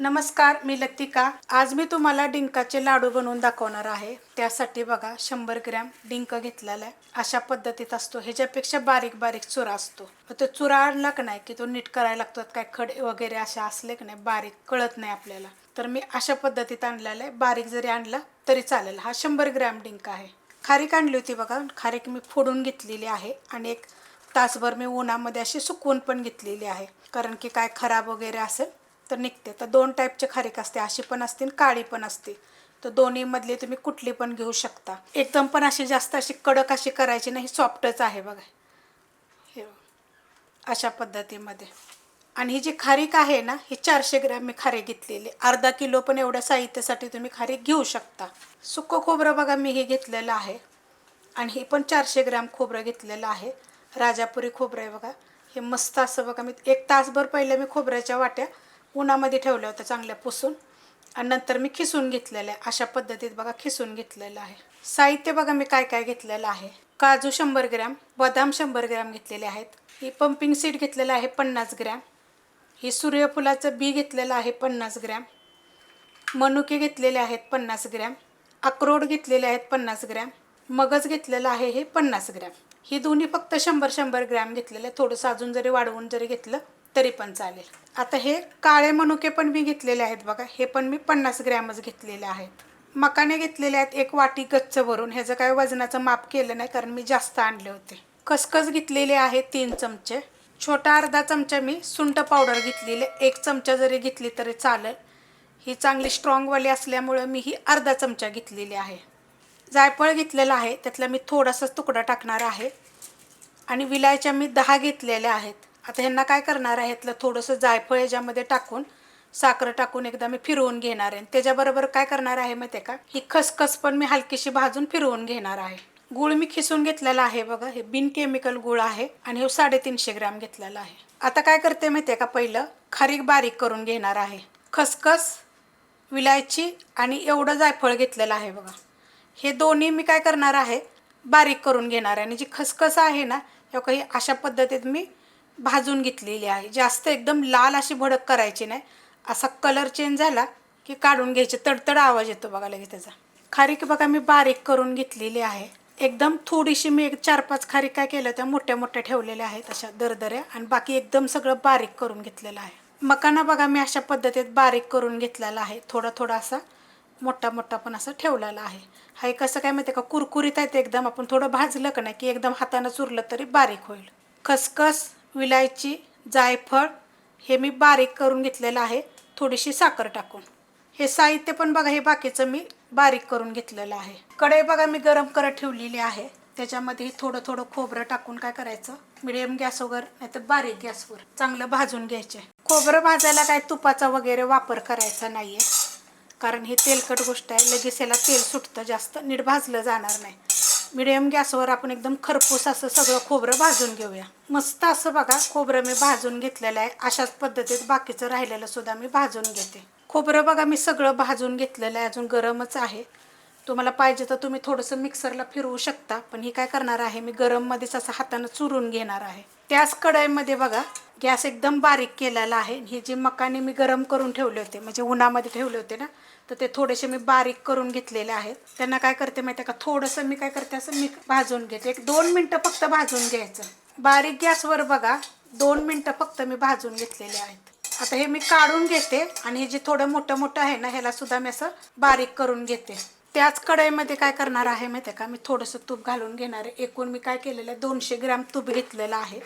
नमस्कार मी लतिका. आज मी तुम्हाला डिंकाचे लाडू बनवून दाखवणार आहे. त्यासाठी बघा शंभर ग्रॅम डिंक घेतलेला आहे. अशा पद्धतीत असतो. ह्याच्यापेक्षा बारीक बारीक चुरा असतो. तो चुरा आणला का नाही की तो नीट करायला लागतो. काय खडे वगैरे असे असले की नाही बारीक कळत नाही आपल्याला. तर मी अशा पद्धतीत आणलेला आहे. बारीक जरी आणला तरी चालेल. हा शंभर ग्रॅम डिंक आहे. खारीक आणली होती बघा. खारीक मी फोडून घेतलेली आहे आणि एक तासभर मी उन्हामध्ये अशी सुकवून पण घेतलेली आहे. कारण की काय खराब वगैरे असेल तर निघते. तर दोन टाईपचे खारीक असते. अशी पण असते आणि काळी पण असते. तर दोन्हीमधली तुम्ही कुठली पण घेऊ शकता. एकदम पण अशी जास्त अशी कडक अशी करायची नाही सॉफ्टच आहे बघा. हे अशा पद्धतीमध्ये. आणि ही जी खारीक आहे ना ही चारशे ग्रॅम मी खारीक घेतलेली. अर्धा किलो पण एवढ्या साहित्यासाठी तुम्ही खारीक घेऊ शकता. सुकं खोबरं बघा मी हे घेतलेलं आहे. आणि हे पण चारशे ग्रॅम खोबरं घेतलेलं आहे. राजापुरी खोबरं आहे बघा. हे मस्त असं बघा मी एक तासभर पहिले मी खोबऱ्याच्या वाट्या उन्हामध्ये ठेवलं होतं चांगल्या पुसून. आणि नंतर मी खिसून घेतलेलं आहे. अशा पद्धतीत बघा खिसून घेतलेलं आहे. साहित्य बघा मी काय काय घेतलेलं आहे. काजू शंभर ग्रॅम बदाम शंभर ग्रॅम घेतलेले आहेत. ही पंपिंग सीड घेतलेलं आहे पन्नास ग्रॅम. ही सूर्यफुलाचं बी घेतलेलं आहे पन्नास ग्रॅम. मनुके घेतलेले आहेत पन्नास ग्रॅम. अक्रोड घेतलेले आहेत पन्नास ग्रॅम. मगज घेतलेलं आहे हे पन्नास ग्रॅम. ही दोन्ही फक्त शंभर शंभर ग्रॅम घेतलेलं आहे. थोडंसं अजून जरी वाढवून जरी घेतलं तरी पण चालेल. आता हे काळे मनुके पण मी घेतलेले आहेत बघा. हे पण मी पन्नास ग्रॅमच घेतलेले आहेत. मकाने घेतलेले आहेत एक वाटी गच्च भरून. ह्याचं काय वजनाचं माप केलं नाही कारण मी जास्त आणले होते. खसखस घेतलेले आहे तीन चमचे. छोटा अर्धा चमचा मी सुंट पावडर घेतलेली. एक चमचा जरी घेतली तरी चालेल. ही चांगली स्ट्रॉंगवाली असल्यामुळं मी ही अर्धा चमचा घेतलेली आहे. जायफळ घेतलेलं आहे. त्यातला मी थोडासाच तुकडा टाकणार आहे. आणि विलायच्या मी दहा घेतलेल्या आहेत. आता ह्यांना काय करणार आहे? यातलं थोडंसं जायफळ याच्यामध्ये टाकून साखर टाकून एकदा मी फिरवून घेणार आहे. त्याच्याबरोबर काय करणार आहे माहिती आहे का? ही खसखस पण मी हलकीशी भाजून फिरवून घेणार आहे. गुळ मी खिसून घेतलेला आहे बघा. हे बिन केमिकल गुळ आहे आणि हे साडेतीनशे ग्रॅम घेतलेला आहे. आता काय करते माहिती आहे का? पहिलं खारीक बारीक करून घेणार आहे. खसखस विलायची आणि एवढं जायफळ घेतलेलं आहे बघा. हे दोन्ही मी काय करणार आहे? बारीक करून घेणार आहे. आणि जी खसखस आहे ना या काही अशा पद्धतीत मी भाजून घेतलेली आहे. जास्त एकदम लाल अशी भडक करायची नाही. असा कलर चेंज झाला की काढून घ्यायचे. तडतड आवाज येतो बघा लगेच त्याचा. खारीक बघा मी बारीक करून घेतलेली आहे. एकदम थोडीशी मी एक चार पाच खारीक काय केलं त्या मोठ्या मोठ्या ठेवलेल्या आहेत अशा दरदऱ्या आणि बाकी एकदम सगळं बारीक करून घेतलेलं आहे. मकाना बघा मी अशा पद्धतीत बारीक करून घेतलेला आहे. थोडा थोडा असा मोठा मोठा पण असं ठेवलेला आहे. हा एक कसं काय माहिती का? कुरकुरीत आहे ते एकदम. आपण थोडं भाजलं का नाही की एकदम हातानं चुरलं तरी बारीक होईल. खसखस विलायची जायफळ हे मी बारीक करून घेतलेलं आहे. थोडीशी साखर टाकून. हे साहित्य पण बघा हे बाकीचं मी बारीक करून घेतलेलं आहे. कढई बघा मी गरम करत ठेवलेली आहे. त्याच्यामध्ये थोडं थोडं खोबरं टाकून काय करायचं? मिडियम गॅसवर वगैरे नाहीतर बारीक गॅसवर चांगलं भाजून घ्यायचे. खोबरं भाजायला काय तुपाचा वगैरे वापर करायचा नाहीये. कारण हे तेलकट गोष्ट आहे. लगेच याला तेल सुटतं जास्त. नीट भाजलं जाणार नाही. मिडियम गॅसवर आपण एकदम खरपूस असं सगळं खोबरं भाजून घेऊया. मस्त असं बघा खोबरं मी भाजून घेतलेलं आहे. अशाच पद्धतीत बाकीचं राहिलेलं सुद्धा मी भाजून घेते. खोबरं बघा मी सगळं भाजून घेतलेलं आहे. अजून गरमच आहे. तुम्हाला पाहिजे तर तुम्ही थोडंसं मिक्सरला फिरवू शकता पण ही काय करणार आहे? मी गरममध्येच असं हातानं चुरून घेणार आहे. त्याच कढईमध्ये बघा गॅस एकदम बारीक केलेला आहे. ही जी मकाने मी गरम करून ठेवले होते म्हणजे उन्हामध्ये ठेवले होते ना तर ते थोडेसे मी बारीक करून घेतलेले आहेत. त्यांना काय करते माहिती आहे का? थोडंसं मी काय करते असं मी भाजून घेते. एक दोन मिनटं फक्त भाजून घ्यायचं. बारीक गॅसवर बघा दोन मिनटं फक्त मी भाजून घेतलेले आहेत. आता हे मी काढून घेते आणि हे जे थोडं मोठं मोठं आहे ना ह्याला सुद्धा मी असं बारीक करून घेते. त्याच कढईमध्ये काय करणार आहे माहिती आहे का? मी थोडंसं तूप घालून घेणार आहे. एकूण मी काय केलेलं आहे दोनशे ग्रॅम तूप घेतलेलं आहे.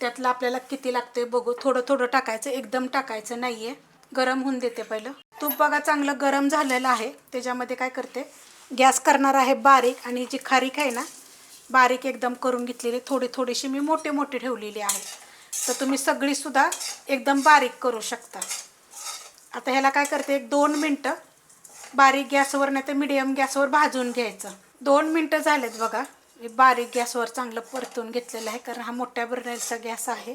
त्यातलं आपल्याला किती लागते बघू. थोडं थोडं टाकायचं. एकदम टाकायचं नाही आहे गरम होऊन देते पहिलं. तूप बघा चांगलं गरम झालेलं आहे. त्याच्यामध्ये काय करते? गॅस करणार आहे बारीक आणि जी खारीक आहे ना बारीक एकदम करून घेतलेली थोडी थोडीशी मी मोठे मोठे ठेवलेली आहे. तर तुम्ही सगळीसुद्धा एकदम बारीक करू शकता. आता ह्याला काय करते? एक दोन मिनटं बारीक गॅसवर नाही तर मिडियम गॅसवर भाजून घ्यायचं. दोन मिनटं झालेत बघा. मी बारीक गॅसवर चांगलं परतून घेतलेलं आहे कारण हा मोठ्या बर्नरचा गॅस आहे.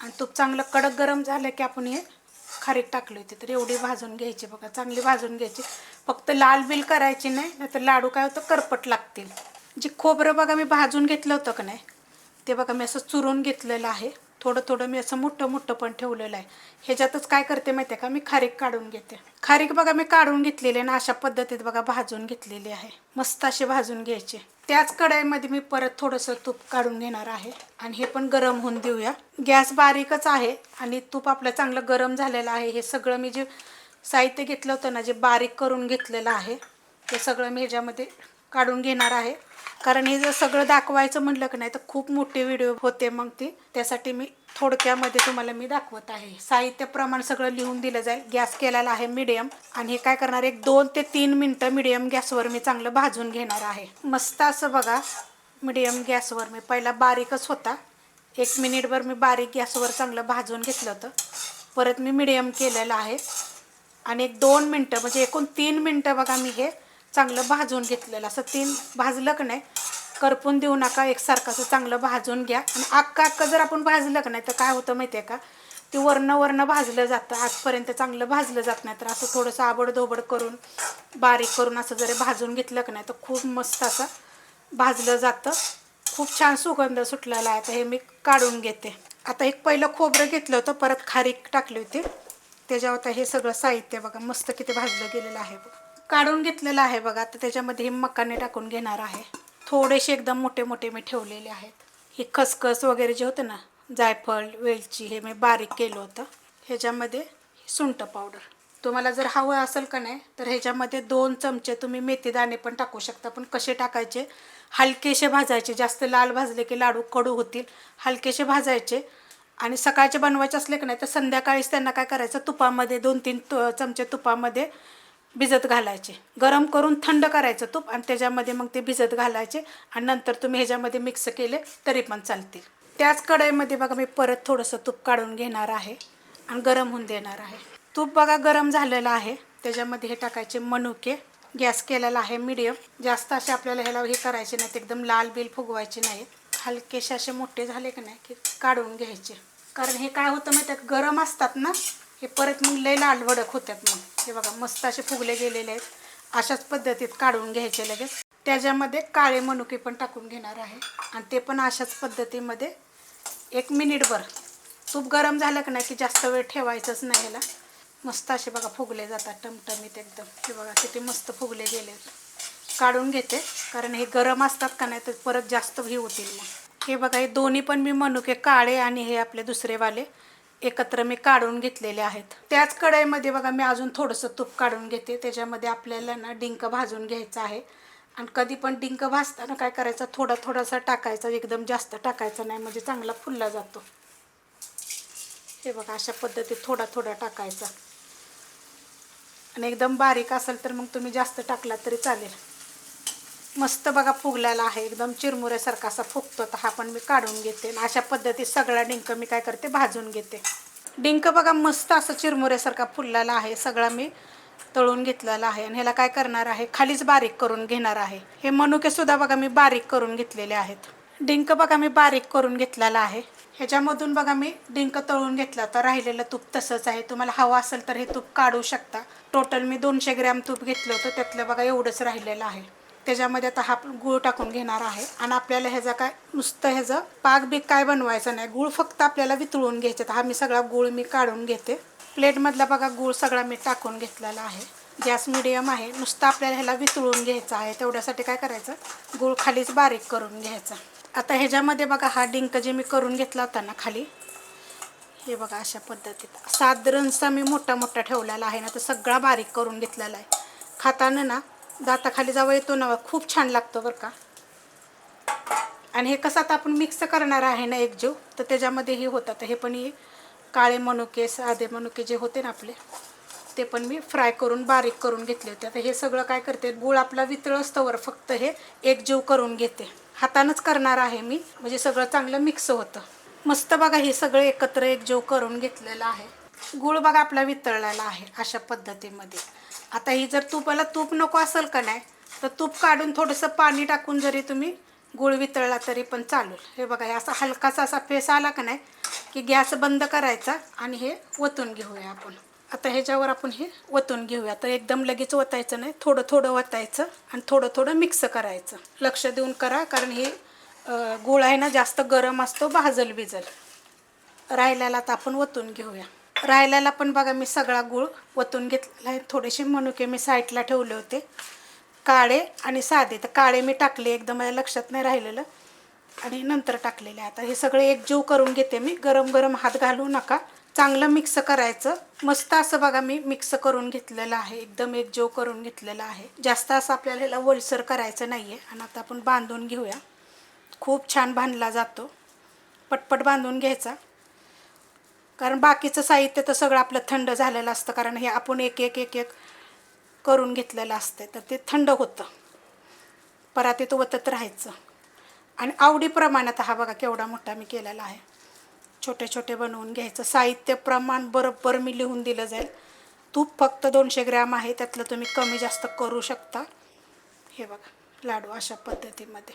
आणि तूप चांगलं कडक गरम झालं की आपण हे खारीक टाकली होती तर एवढी भाजून घ्यायची बघा चांगली भाजून घ्यायची. फक्त लाल बिल करायची नाही नाहीतर लाडू काय होतं करपट लागतील. जे खोबरं बघा मी भाजून घेतलं होतं का नाही ते बघा मी असं चुरून घेतलेलं आहे. थोडं थोडं मी असं मोठं मोठं पण ठेवलेलं आहे. ह्याच्यातच काय करते माहिती आहे का? मी खारीक काढून घेते. खारीक बघा मी काढून घेतलेली आहे ना अशा पद्धतीत बघा भाजून घेतलेली आहे. मस्त अशी भाजून घ्यायचे. त्याच कढाईमध्ये मी परत थोडंसं तूप काढून घेणार आहे. आणि हे पण गरम होऊन देऊया. गॅस बारीकच आहे आणि तूप आपलं चांगलं गरम झालेलं आहे. हे सगळं मी जे साहित्य घेतलं होतं ना जे बारीक करून घेतलेलं आहे ते सगळं मी ह्याच्यामध्ये काढून घेणार आहे. कारण हे जर सगळं दाखवायचं म्हटलं की नाही तर खूप मोठे व्हिडिओ होते मग ती. त्यासाठी मी थोडक्यामध्ये तुम्हाला मी दाखवत आहे. साहित्य प्रमाण सगळं लिहून दिलं जाईल. गॅस केलेला आहे मिडियम आणि हे काय करणार एक दोन ते तीन मिनटं मिडियम गॅसवर मी चांगलं भाजून घेणार आहे. मस्त असं बघा मिडियम गॅसवर मी पहिला बारीकच होता. एक मिनिटभर मी बारीक गॅसवर चांगलं भाजून घेतलं होतं. परत मी मिडियम केलेलं आहे. आणि एक दोन मिनटं म्हणजे एकूण तीन मिनटं बघा मी हे चांगलं भाजून घेतलेलं. असं तीन भाजलं का नाही करपून देऊ नका एकसारखं असं चांगलं भाजून घ्या. आणि अक्का अक्का जर आपण भाजलं का नाही तर काय होतं माहिती आहे का ते वरनं वरनं भाजलं जातं. आजपर्यंत चांगलं भाजलं जात नाही तर असं थोडंसं आबडधोबड करून बारीक करून असं जरी भाजून घेतलं का नाही तर खूप मस्त असं भाजलं जातं. खूप छान सुगंध सुटलेला आहे. तर हे मी काढून घेते. आता एक पहिलं खोबरं घेतलं होतं परत खारीक टाकली होती. त्याच्यावर आता हे सगळं साहित्य बघा मस्त किती भाजलं गेलेलं आहे बघा. काढून घेतलेलं आहे बघा. आता त्याच्यामध्ये हे मकाने टाकून घेणार आहे. थोडेसे एकदम मोठे मोठे मी ठेवलेले आहेत. हे खसखस वगैरे जे होतं ना जायफळ वेलची हे मी बारीक केलं होतं. ह्याच्यामध्ये सुंट पावडर. तुम्हाला जर हवं असेल का नाही तर ह्याच्यामध्ये दोन चमचे तुम्ही मेथीदाणे पण टाकू शकता. पण कसे टाकायचे? हलकेसे भाजायचे. जास्त लाल भाजले की लाडू कडू होतील. हलकेसे भाजायचे. आणि सकाळचे बनवायचे असले की नाही तर संध्याकाळीच त्यांना काय करायचं? तुपामध्ये दोन तीन तु चमचे तुपामध्ये भिजत घालायचे. गरम करून थंड करायचं तूप आणि त्याच्यामध्ये मग ते भिजत घालायचे आणि नंतर तुम्ही ह्याच्यामध्ये मिक्स केले तरी पण चालतील. त्याच कढईमध्ये बघा मी परत थोडंसं तूप काढून घेणार आहे आणि गरम होऊन देणार आहे. तूप बघा गरम झालेलं आहे. त्याच्यामध्ये हे टाकायचे मनुके. गॅस केलेला आहे मीडियम. जास्त असे आपल्याला ह्याला हे करायचे नाहीत. एकदम लाल बिल फुगवायचे नाहीत. हलकेसे असे मोठे झाले की नाही की काढून घ्यायचे. कारण हे काय होतं माहिती गरम असतात ना हे परत मग लय लाल वडक होतात मग. हे बघा मस्त असे फुगले गेलेले आहेत. अशाच पद्धतीत काढून घ्यायचे लगेच. त्याच्यामध्ये काळे मनुके पण टाकून घेणार आहे. आणि ते पण अशाच पद्धतीमध्ये एक मिनिटभर. तूप गरम झालं की नाही की जास्त वेळ ठेवायचंच नाही ह्याला. मस्त असे बघा फुगले जातात टमटमीत एकदम. हे बघा किती मस्त फुगले गेले काढून घेते कारण हे गरम असतात का नाही तर परत जास्त हे होतील मग. हे बघा हे दोन्ही पण मी मनुके काळे आणि हे आपले दुसरेवाले. एकत्र मी काढून घेतलेले आहेत. त्याच कढईमध्ये बघा मी अजून थोडंसं तूप काढून घेते. त्याच्यामध्ये आपल्याला ना डिंक भाजून घ्यायचं आहे. आणि कधी पण डिंक भाजताना काय करायचं थोडा थोडासा टाकायचा एकदम जास्त टाकायचा नाही म्हणजे चांगला फुलला जातो. हे बघा अशा पद्धतीत थोडा थोडा टाकायचा. आणि एकदम बारीक असेल तर मग तुम्ही जास्त टाकला तरी चालेल. मस्त बघा फुगलेला आहे. एकदम चिरमुऱ्यासारखा असा फुगतो तर हा पण मी काढून घेते. अशा पद्धतीत सगळा डिंक मी काय करते? भाजून घेते. डिंक बघा मस्त असं चिरमुऱ्यासारखा फुललेला आहे. सगळा मी तळून घेतलेला आहे. आणि ह्याला काय करणार आहे? खालीच बारीक करून घेणार आहे. हे मनुकेसुद्धा बघा मी बारीक करून घेतलेले आहेत. डिंक बघा मी बारीक करून घेतलेला आहे. ह्याच्यामधून बघा मी डिंक तळून घेतला. तर राहिलेलं तूप तसंच आहे. तुम्हाला हवं असेल तर हे तूप काढू शकता. टोटल मी दोनशे ग्रॅम तूप घेतलं होतं. त्यातलं बघा एवढंच राहिलेलं आहे. त्याच्यामध्ये आता हा गूळ टाकून घेणार आहे. आणि आपल्याला ह्याचा काय नुसतं ह्याचं पाक बीक काय बनवायचं नाही. गूळ फक्त आपल्याला वितळून घ्यायचं तर हा मी सगळा गूळ मी काढून घेते. प्लेटमधला बघा गूळ सगळा मी टाकून घेतलेला आहे. गॅस मिडियम आहे. नुसतं आपल्याला ह्याला वितळून घ्यायचं आहे. तेवढ्यासाठी काय करायचं? गूळ खालीच बारीक करून घ्यायचा. आता ह्याच्यामध्ये बघा हा डिंक जे मी करून घेतला होता ना खाली हे बघा अशा पद्धतीत. साधारणसा मी मोठा मोठा ठेवलेला आहे ना तो सगळा बारीक करून घेतलेला आहे. खाताना ना दाताखाली जावं येतो ना खूप छान लागतो बरं का. आणि हे कसं आता आपण मिक्स करणार आहे ना एकजीव तर त्याच्यामध्ये हे होतं तर हे पण हे काळे मनुके साधे मनुके जे होते ना आपले ते पण मी फ्राय करून बारीक करून घेतले होते. आता हे सगळं काय करते गूळ आपला वितळ असतोवर फक्त हे एकजीव करून घेते. हातानंच करणार आहे मी म्हणजे सगळं चांगलं मिक्स होतं. मस्त बघा हे सगळं एकत्र एकजीव करून घेतलेलं आहे. गूळ बघा आपला वितळलेला आहे अशा पद्धतीमध्ये. आता ही जर तुपाला तूप नको असेल का नाही तर तूप काढून थोडंसं पाणी टाकून जरी तुम्ही गुळ वितळला तरी पण चालेल. हे बघा हे असा हलकासा असा फेस आला का नाही की गॅस बंद करायचा आणि हे ओतून घेऊया आपण. आता ह्याच्यावर आपण हे ओतून घेऊया. तर एकदम लगेच ओतायचं नाही थोडं थोडं ओतायचं आणि थोडं थोडं मिक्स करायचं. लक्ष देऊन करा कारण हे गुळ आहे ना जास्त गरम असतो भाजल बिजल राहिल्याला आता आपण ओतून घेऊया. राहिल्याला पण बघा मी सगळा गूळ ओतून घेतलेला आहे. थोडेसे मनुके मी साईडला ठेवले होते. काळे आणि साधे. तर काळे मी टाकले एकदम माझ्या लक्षात नाही राहिलेलं. आणि नंतर टाकलेले आता. हे सगळे एकजीव करून घेते मी. गरम गरम हात घालू नका. चांगलं मिक्स करायचं. मस्त असं बघा मी मिक्स करून घेतलेलं आहे. एकदम एकजीव करून घेतलेलं आहे. जास्त असं आपल्याला ह्याला वलसर करायचं नाही आहे आणि आता आपण बांधून घेऊया. खूप छान बांधला जातो. पटपट बांधून घ्यायचा. कारण बाकीचं साहित्य तर सगळं आपलं थंड झालेलं असतं कारण हे आपण एक एक एक एक करून घेतलेलं असतं तर ते थंड होतं. परातीत ओतत राहायचं. आणि आवडीप्रमाणात हा बघा केवढा मोठा मी केलेला आहे. छोटे छोटे बनवून घ्यायचं. साहित्य प्रमाण बरोबर मी लिहून दिलं जाईल. तूप फक्त दोनशे ग्रॅम आहे त्यातलं तुम्ही कमी जास्त करू शकता. हे बघा लाडू अशा पद्धतीमध्ये.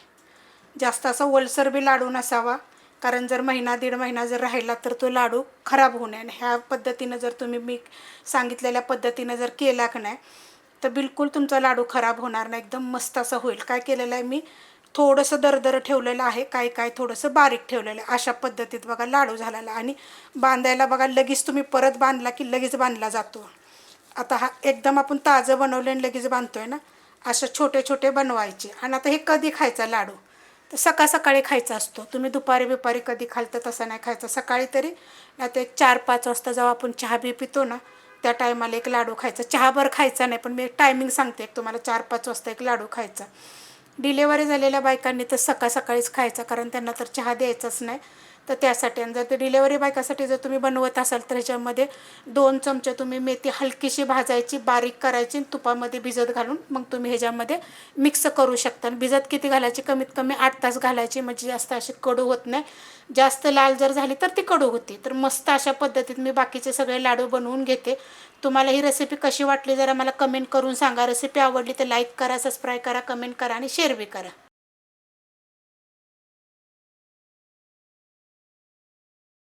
जास्त असा ओलसर बी लाडू नसावा. कारण जर महिना दीड महिना जर राहिला तर तो लाडू खराब होऊ नये. ह्या पद्धतीनं जर तुम्ही मी सांगितलेल्या पद्धतीनं जर केला का नाही तर बिलकुल तुमचा लाडू खराब होणार नाही. एकदम मस्त असं होईल. काय केलेलं आहे मी थोडंसं दरदर ठेवलेलं आहे. काय काय थोडंसं बारीक ठेवलेलं आहे. अशा पद्धतीत बघा लाडू झालेला. आणि बांधायला बघा लगेच तुम्ही परत बांधला की लगेच बांधला जातो. आता हा एकदम आपण ताजं बनवलं आणि लगेच बांधतोय ना अशा छोटे छोटे बनवायचे. आणि आता हे कधी खायचा लाडू? तर सकाळ सकाळी खायचा असतो. तुम्ही दुपारी बिपारी कधी खाल तर तसं नाही खायचं. सकाळी तरी आता एक चार पाच वाजता जेव्हा आपण चहा बी पितो ना त्या टायमाला एक लाडू खायचा. चहाभर खायचा नाही पण मी टायमिंग सांगते एक तुम्हाला. चार पाच वाजता एक लाडू खायचा. डिलेवरी झालेल्या बायकांनी तर सकाळ सकाळीच खायचा कारण त्यांना तर चहा द्यायचाच नाही. तर त्यासाठी आणि जर ते डिलेवरी बायकासाठी जर तुम्ही बनवत असाल तर ह्याच्यामध्ये दोन चमचे तुम्ही मेथी हलकीशी भाजायची बारीक करायची आणि तुपामध्ये भिजत घालून मग तुम्ही ह्याच्यामध्ये मिक्स करू शकता. आणि भिजत किती घालायची? कमीत कमी आठ तास घालायची म्हणजे जास्त अशी कडू होत नाही. जास्त लाल जर झाली तर ती कडू होते. तर मस्त अशा पद्धतीत मी बाकीचे सगळे लाडू बनवून घेते. तुम्हाला ही रेसिपी कशी वाटली जरा मला कमेंट करून सांगा. रेसिपी आवडली तर लाईक करा सबस्क्राईब करा कमेंट करा आणि शेअर बी करा.